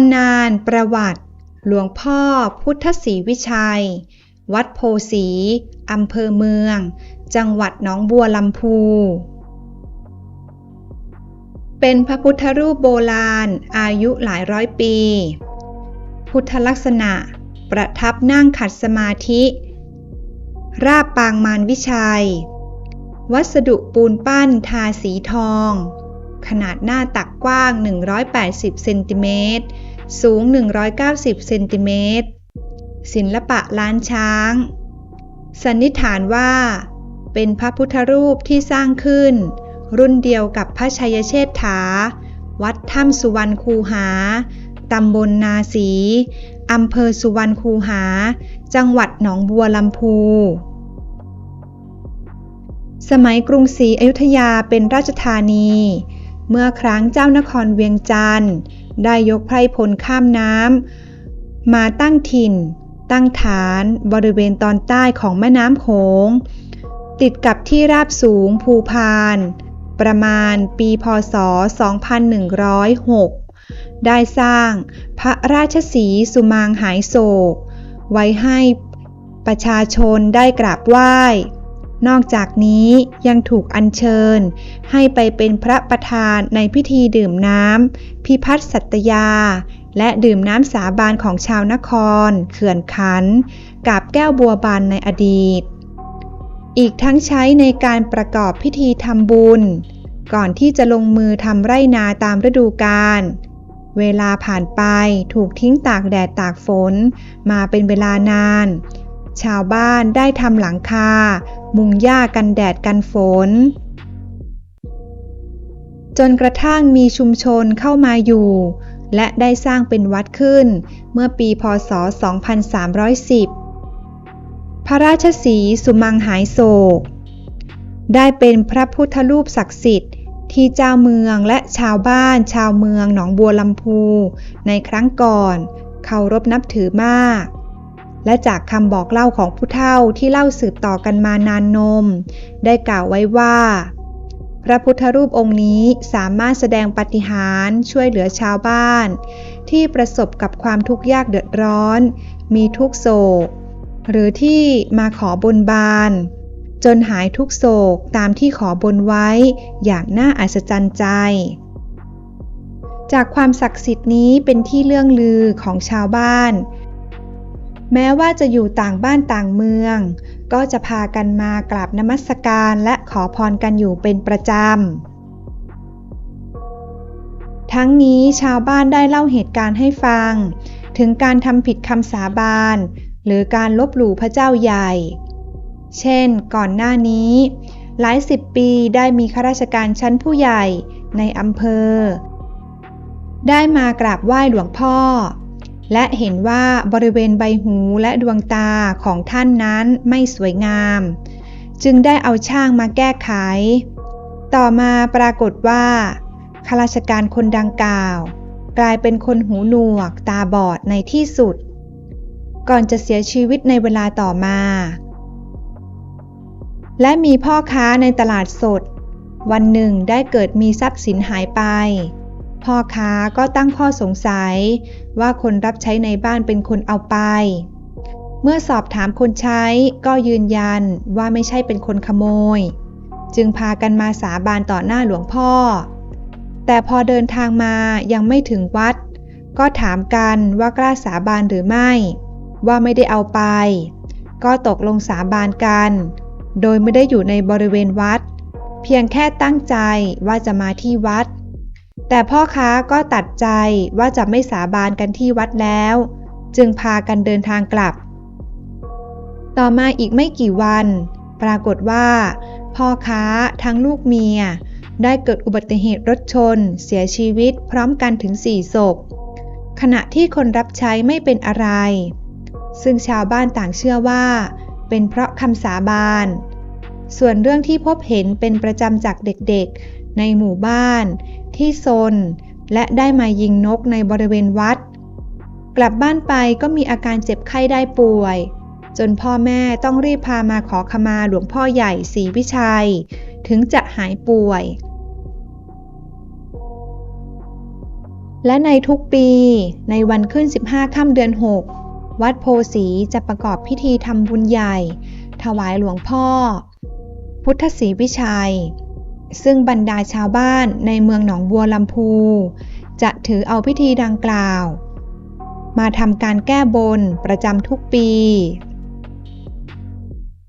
ำนานประวัติ หลวงพ่อพุทธศรีวิชัย วัดโพสีอำเภอเมือง จังหวัดหนองบัวลำพู เป็นพระพุทธรูปโบราณอายุหลายร้อยปี พุทธลักษณะประทับนั่งขัดสมาธิ ราบปางมารวิชัย วัสดุปูนปั้นทาสีทอง ขนาดหน้าตักกว้าง 180 เซนติเมตร สูง 190 เซนติเมตร ศิลปะล้านช้าง สันนิษฐานว่า เป็นพระพุทธรูปที่สร้างขึ้น รุ่นเดียวกับพระชัยเชษฐา วัดถ้ำสุวรรณคูหา ตำบลนาสีอำเภอสุวรรณคูหา จังหวัดหนองบัวลำพูสมัยกรุงศรีอยุธยาเป็นราชธานี เมื่อครั้งเจ้านครเวียงจันทร์ได้ยกไพร่พลข้ามน้ำมาตั้งถิ่น ตั้งฐานบริเวณตอนใต้ของแม่น้ำโขง ติดกับที่ราบสูงภูพาน ประมาณปีพศ 2106 ได้สร้างพระราชสีสุมางหายโศก ไว้ให้ประชาชนได้กราบไหว้ นอกจากนี้ยังถูกอัญเชิญ ให้ไปเป็นพระประธานในพิธีดื่มน้ำพิพัฒน์สัตยา และดื่มน้ำสาบานของชาวนคร เขื่อนขัน กาบแก้วบัวบานในอดีต อีกทั้งใช้ในการประกอบพิธีทำบุญ ก่อนที่จะลงมือทำไร่นาตามฤดูกาลเวลาผ่านไปถูกทิ้งตากแดดตากฝน มาเป็นเวลานาน ชาวบ้านได้ทำหลังคา มุงหญ้ากันแดดกันฝน จนกระทั่งมีชุมชนเข้ามาอยู่ และได้สร้างเป็นวัดขึ้น เมื่อปีพศ 2310 พระราชสีสุมังหายโศก ได้เป็นพระพุทธรูปศักดิ์สิทธิ์ที่เจ้าเมืองและชาวบ้านชาวเมืองหนองบัวลำพู ในครั้งก่อนเคารพนับถือมาก และจากคำบอกเล่าของผู้เฒ่าที่เล่าสืบต่อกันมานานนม ได้กล่าวไว้ว่า พระพุทธรูปองค์นี้สามารถแสดงปาฏิหาริย์ช่วยเหลือชาวบ้าน ที่ประสบกับความทุกข์ยากเดือดร้อน มีทุกโศก หรือที่มาขอบนบาน จนหายทุกโศกตามที่ขอบนไว้อย่างน่าอัศจรรย์ใจจากความศักดิ์สิทธิ์นี้เป็นที่เลื่องลือของชาวบ้าน แม้ว่าจะอยู่ต่างบ้านต่างเมือง ก็จะพากันมากราบนมัสการและขอพรกันอยู่เป็นประจำ ทั้งนี้ชาวบ้านได้เล่าเหตุการณ์ให้ฟัง ถึงการทำผิดคำสาบาน หรือการลบหลู่พระเจ้าใหญ่ เช่น ก่อนหน้านี้ หลายสิบปีได้มีข้าราชการชั้นผู้ใหญ่ในอำเภอ ได้มากราบไหว้หลวงพ่อ และเห็นว่าบริเวณใบหูและดวงตาของท่านนั้นไม่สวยงาม จึงได้เอาช่างมาแก้ไข ต่อมาปรากฏว่าข้าราชการคนดังกล่าว กลายเป็นคนหูหนวกตาบอดในที่สุด ก่อนจะเสียชีวิตในเวลาต่อมา และมีพ่อค้าในตลาดสด วันหนึ่งได้เกิดมีทรัพย์สินหายไป พ่อค้าก็ตั้งข้อสงสัยว่าคนรับใช้ในบ้านเป็นคนเอาไป เมื่อสอบถามคนใช้ก็ยืนยันว่าไม่ใช่เป็นคนขโมย จึงพากันมาสาบานต่อหน้าหลวงพ่อ แต่พอเดินทางมายังไม่ถึงวัด ก็ถามกันว่ากล้าสาบานหรือไม่ ว่าไม่ได้เอาไป ก็ตกลงสาบานกัน โดยไม่ได้อยู่ในบริเวณวัด เพียงแค่ตั้งใจว่าจะมาที่วัด แต่พ่อค้าก็ตัดใจว่าจะไม่สาบานกันที่วัดแล้ว จึงพากันเดินทางกลับ ต่อมาอีกไม่กี่วัน ปรากฏว่า พ่อค้าทั้งลูกเมีย ได้เกิดอุบัติเหตุรถชน เสียชีวิตพร้อมกันถึงสี่ศพขณะที่คนรับใช้ไม่เป็นอะไร ซึ่งชาวบ้านต่างเชื่อว่า เป็นเพราะคำสาบาน ส่วนเรื่องที่พบเห็นเป็นประจำจากเด็กๆ ในหมู่บ้าน ที่ซน และได้มายิงนกในบริเวณวัด กลับบ้านไปก็มีอาการเจ็บไข้ได้ป่วย จนพ่อแม่ต้องรีบพามาขอขมาหลวงพ่อใหญ่ศรีวิชัย ถึงจะหายป่วย และในทุกปีในวันขึ้น 15ค่ำเดือน 6 วัดโพสีจะประกอบพิธีทำบุญใหญ่ ถวายหลวงพ่อ พุทธศรีวิชัย ซึ่งบรรดาชาวบ้านในเมืองหนองบัวลำพู จะถือเอาพิธีดังกล่าว มาทำการแก้บนประจำทุกปี